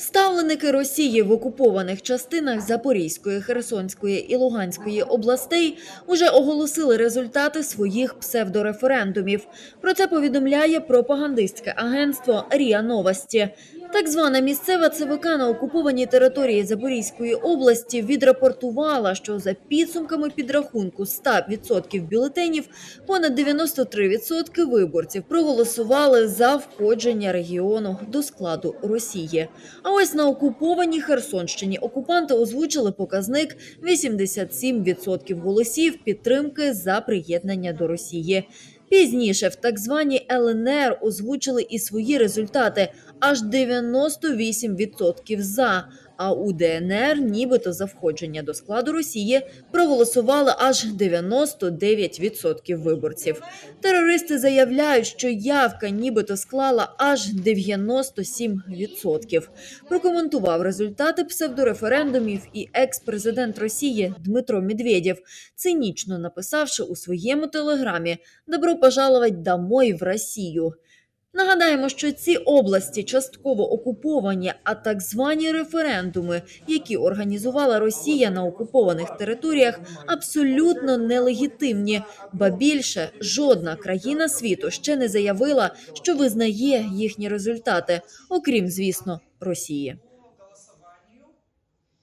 Ставленики Росії в окупованих частинах Запорізької, Херсонської і Луганської областей уже оголосили результати своїх псевдореферендумів. Про це повідомляє пропагандистське агентство РІА Новості. Так звана місцева ЦВК на окупованій території Запорізької області відрапортувала, що за підсумками підрахунку 100% бюлетенів понад 93% виборців проголосували за входження регіону до складу Росії. А ось на окупованій Херсонщині окупанти озвучили показник 87% голосів підтримки за приєднання до Росії. Пізніше в так званій ЛНР озвучили і свої результати аж 98% за. А у ДНР, нібито за входження до складу Росії, проголосували аж 99% виборців. Терористи заявляють, що явка нібито склала аж 97%. Прокоментував результати псевдореферендумів і екс-президент Росії Дмитро Медведєв, цинічно написавши у своєму телеграмі «Добро пожаловать домой в Росію». Нагадаємо, що ці області частково окуповані, а так звані референдуми, які організувала Росія на окупованих територіях, абсолютно нелегітимні. Ба більше жодна країна світу ще не заявила, що визнає їхні результати, окрім, звісно, Росії.